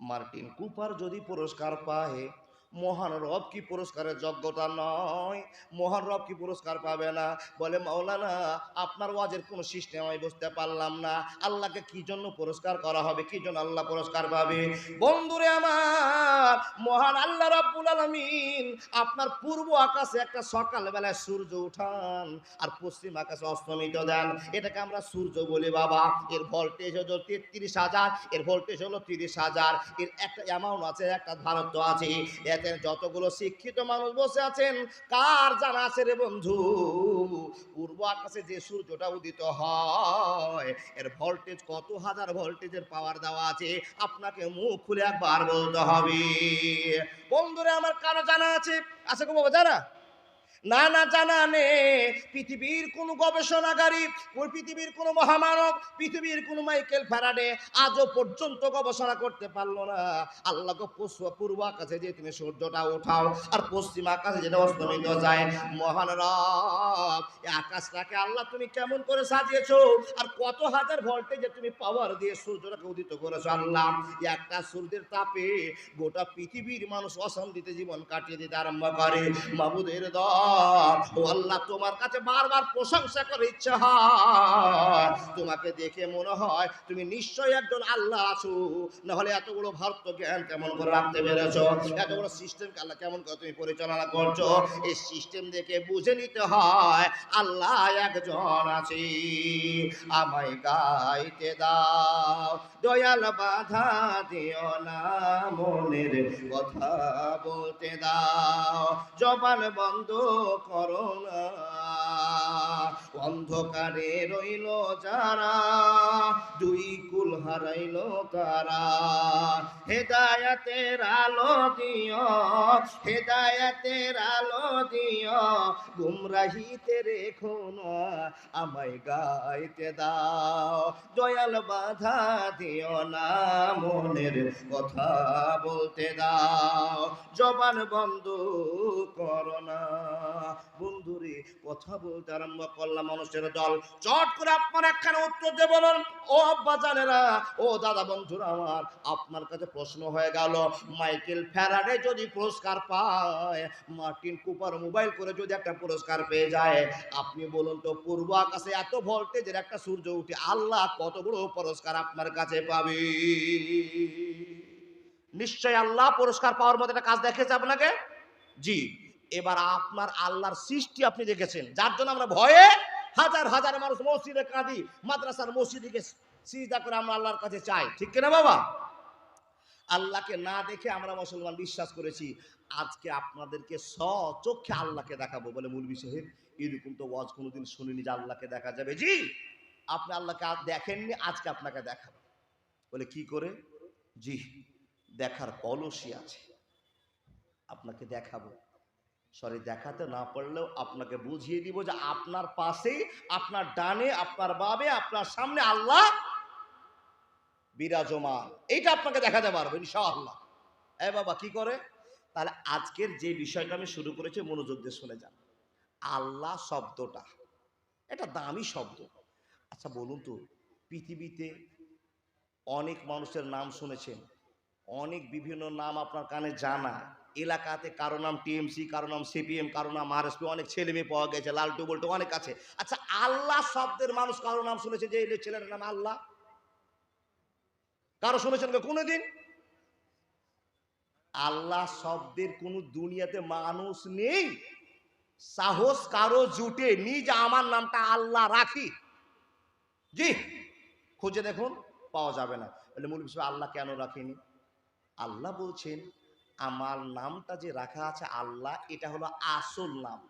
Martin Cooper যদি পুরস্কার পায় মহান রব কি পুরস্কারের যোগ্যতা নয়। মহান রব কি পুরস্কার পাবে না? বলে, মাওলানা, আপনার ওয়াজের কোনো সিস্টেম আমি বুঝতে পারলাম না। আল্লাহকে কি জন্য পুরস্কার করা হবে? কি জন্য আল্লাহ পুরস্কার পাবে? বন্ধুরে আমার, মহান আল্লাহ রাব্বুল আলামিন, আপনার পূর্ব আকাশে একটা সকালবেলায় সূর্য উঠান আর পশ্চিম আকাশে অস্তমিত দেন। এটাকে আমরা সূর্য বলি, বাবা। এর ভোল্টেজ হলো তেত্রিশ হাজার, এর ভোল্টেজ হলো তিরিশ হাজার। এর একটা অ্যামাউন্ট আছে, একটা ধারত্ব আছে। এতে যতগুলো শিক্ষিত মানুষ বসে আছেন, কার জানা আছে রে বন্ধু? পূর্ব আকাশে যে সূর্যটা উদিত হয়, এর ভোল্টেজ কত হাজার ভোল্টেজের পাওয়ার দেওয়া আছে? আপনাকে মুখ খুলে একবার বলতে হবে। বন্ধুরা, আমার কারও জানা আছে? আছে গো বাবা জানা না না জানা নে, পৃথিবীর কোন গবেষণাগারী পৃথিবীর কোন মহামানব, পৃথিবীর কোন মাইকেল ফ্যারাডে আজও পর্যন্ত গবেষণা করতে পারল না। আল্লাহকে পশ্চিম পূর্ব আকাশে যে তুমি সূর্যটা ওঠাও, আর পশ্চিম আকাশে যেটা অস্তমিত যায়, মহান রব আকাশটাকে আল্লাহ তুমি কেমন করে সাজিয়েছো, আর কত হাজার ভোল্টেজে তুমি পাওয়ার দিয়ে সূর্যটাকে উদিত করেছ আল্লাহ। একটা সূর্যের তাপে গোটা পৃথিবীর মানুষ অশান্তিতে জীবন কাটিয়ে দিতে আরম্ভ করে। মাবুদের দল আল্লাহ তোমার কাছে বারবার প্রশংসা করে ইচ্ছা হয়। তোমাকে দেখে মনে হয় তুমি নিশ্চয়ই একজন আল্লাহ আছো। নাহলে এত বড় ভারত জ্ঞান কেমন করে রাখতে পেরেছ? বড় সিস্টেম আল্লাহ কেমন করে তুমি পরিচালনা করছ? এই সিস্টেম দেখে বুঝে নিতে হয় আল্লাহ একজন আছে। আমায় গাইতে দাও, দয়াল বাধা দিও না মনের কথা বলতে দাও। জবান বন্ধ করো না। অন্ধকারে রইল যারা, দুই কুল হারাইল তারা। হেদায়াতের আলো দিও, হেদায়াতের আলো দিও, গুমরাহিতে রেখো না, আমায় গাইতে দাও। দয়াল বাধা দিও না, মনের কথা বলতে দাও। জবান বন্ধ করো না, বন্ধুরে, কথা বলতে আরম্ভ করলাম মানুষের দল। চট করে আপনার একখানে উত্তর দিয়ে বলুন, ও আব্বা জানেরা, ও দাদা বন্ধুরা আমার, আপনার কাছে প্রশ্ন হয়ে গেল, মাইকেল ফ্যারাডে যদি পুরস্কার পায়, মার্টিন কুপার মোবাইল করে যদি একটা পুরস্কার পেয়ে যায়, আপনি বলুন তো পূর্ব আকাশে এত ভোল্টেজের একটা সূর্য উঠে, আল্লাহ কত বড় পুরস্কার আপনার কাছে পাবে? নিশ্চয় আল্লাহ পুরস্কার পাওয়ার মতো একটা কাজ দেখেছে আপনাকে? জি। এবার আপনার আল্লাহর সৃষ্টি আপনি দেখেছেন। যার জন্য আমরা ভয়ে হাজার হাজার মানুষ মসজিদে কাঁদি, মাদ্রাসার মসজিদকে সিজদা করে আমরা আল্লাহর কাছে চাই। ঠিক কিনা বাবা? আল্লাহকে না দেখে আমরা মুসলমান বিশ্বাস করেছি। আজকে আপনাদেরকে সচক্ষে আল্লাহকে দেখাবো বলে মুলবি সাহেব এরকম তো ওয়াজ কোনোদিন শুনিনি যে আল্লাহকে দেখা যাবে। জি, আপনি আল্লাহকে দেখেননি, আজকে আপনাকে দেখাবো। বলে কি করে? জি, দেখার পলসি আছে। আপনাকে দেখাবো। সরি দেখাতে না পারলেও আপনাকে বুঝিয়ে দিব যে আপনার পাশে, আপনার ডানে, আপনার বাবে আপনার সামনে আল্লাহ বিরাজমান। এইটা আপনাকে দেখাতে পারব, ইনশাআল্লাহ। এ বাবা, কি করে? তাহলে আজকের যে বিষয়টা আমি শুরু করেছি, মনোযোগ দিয়ে শুনে যান। আল্লাহ শব্দটা। এটা দামি শব্দ। আচ্ছা বলুন তো, পৃথিবীতে অনেক মানুষের নাম শুনেছেন, অনেক বিভিন্ন নাম আপনার কানে জানা। এলাকাতে কারও নাম টিএমসি, কারও নাম সিপিএম, কারও নাম আরএসপি, অনেক ছেলে মেয়ে পাওয়া গেছে, লালটু, বল্টু, অনেক আছে। আচ্ছা আল্লাহ শব্দের মানুষ কারও নাম শুনেছে যে, এই ছেলের নাম আল্লাহ? কারও শুনেছেন কোনোদিন? আল্লাহ শব্দের কোন দুনিয়াতে মানুষ নেই। সাহস কারও জুটে নিজ আমার নামটা আল্লাহ রাখি। জি, খুঁজে দেখুন, পাওয়া যাবে না। বলে মূল বিষয় আল্লাহ কেন রাখেনি? আল্লাহ বলছেন আমার নামটা যে রাখা আছে আল্লাহ, এটা হলো আসল নাম।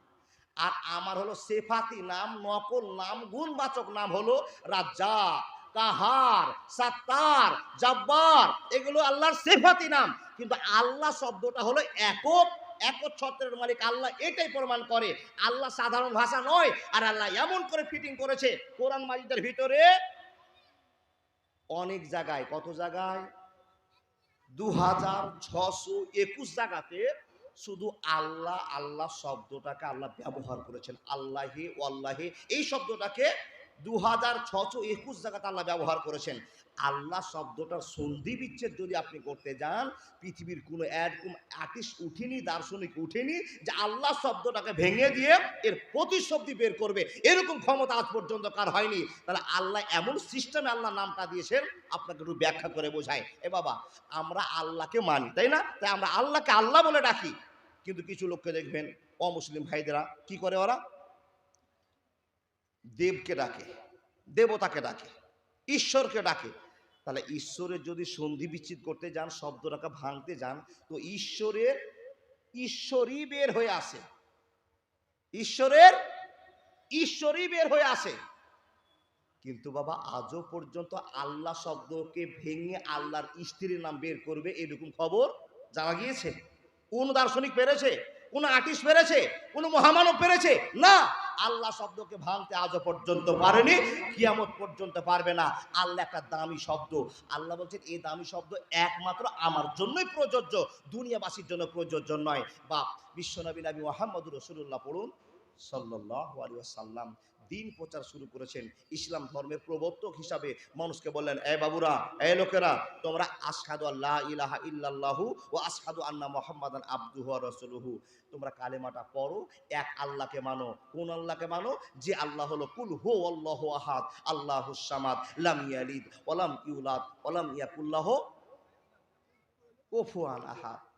আর আমার হলো সেফাতি নাম, নকল নাম, গুণবাচক নাম হলো রাজ্জা কাহার, সাত্তার, জব্বার, এগুলো আল্লাহর সেফাতি নাম। কিন্তু আল্লাহ শব্দটা হলো একক একচ্ছত্রের মালিক আল্লাহ, এটাই প্রমাণ করে। আল্লাহ সাধারণ ভাষা নয়, আর আল্লাহ এমন করে ফিটিং করেছে। কোরআন মাজিদের ভিতরে অনেক জায়গায়, কত জায়গায়? দু হাজার ছশো একুশ জায়গাতে শুধু আল্লাহ আল্লাহ শব্দটাকে আল্লাহ ব্যবহার করেছেন। আল্লাহে আল্লাহে এই শব্দটাকে দু হাজার ছশো একুশ জায়গাতে আল্লাহ ব্যবহার করেছেন। আল্লাহ শব্দটার সন্ধি বিচ্ছেদ যদি আপনি করতে যান, পৃথিবীর কোনো এরকম আর্টিস্ট উঠেনি, দার্শনিক উঠেনি, যে আল্লাহ শব্দটাকে ভেঙে দিয়ে এর প্রতিশব্দি বের করবে, এরকম ক্ষমতা আজ পর্যন্ত কার হয়নি? তাহলে আল্লাহ এমন সিস্টেমে আল্লাহ নামটা দিয়েছেন, আপনাকে একটু ব্যাখ্যা করে বোঝায় এ বাবা, আমরা আল্লাহকে মানি, তাই না? তাই আমরা আল্লাহকে আল্লাহ বলে ডাকি। কিন্তু কিছু লোককে দেখবেন, অমুসলিম ভাইদেরা, কি করে ওরা? দেবকে ডাকে, দেবতাকে ডাকে, ঈশ্বরকে ডাকে। তাহলে ঈশ্বরের যদি সন্ধি বিচ্ছিন্ন করতে যান, শব্দটাকে ভাঙতে যান, তো ঈশ্বরের, ঈশ্বরই বের হয়ে আসে। ঈশ্বরের, ঈশ্বরই বের হয়ে আসে। কিন্তু বাবা, আজও পর্যন্ত আল্লাহ শব্দকে ভেঙে আল্লাহর স্ত্রীর নাম বের করবে এরকম খবর জানা গিয়েছে? কোন দার্শনিক পেরেছে? কোন আর্টিস্ট পেরেছে? কোন মহামানব পেরেছে? না! আল্লাহ শব্দকে ভাঙতে আজও পর্যন্ত পারেনি, কিয়ামত পর্যন্ত পারবে না। আল্লাহ একটা দামি শব্দ। আল্লাহ বলছেন, এই দামি শব্দ একমাত্র আমার জন্যই প্রযোজ্য। দুনিয়াবাসীর জন্য প্রযোজ্য নয়। বা বিশ্বনবী নবী মোহাম্মদ রসুল্লাহ পড়ুন সাল্লাম দিন প্রচার শুরু করেছেন ইসলাম ধর্মের প্রবর্তক হিসাবে। মানুষকে বললেন, এ বাবুরা, এ লোকেরা, তোমরা আসহাদু আল্লাহ ইলাহা ইল্লাল্লাহু ও আসহাদু আন্না মোহাম্মদান আব্দুহু রাসূলুহু। তোমরা কালেমাটা পড়ো, এক আল্লাহকে মানো, কোন আল্লাহকে মানো? যে আল্লাহ হলো, কুল হু আল্লাহ আহাদ আল্লাহু সামাদ, লাম ইয়ালিদ ওয়ালাম ইউলাদ ওয়ালাম ইয়াকুল্লাহ কুফুয়ান আহাদ।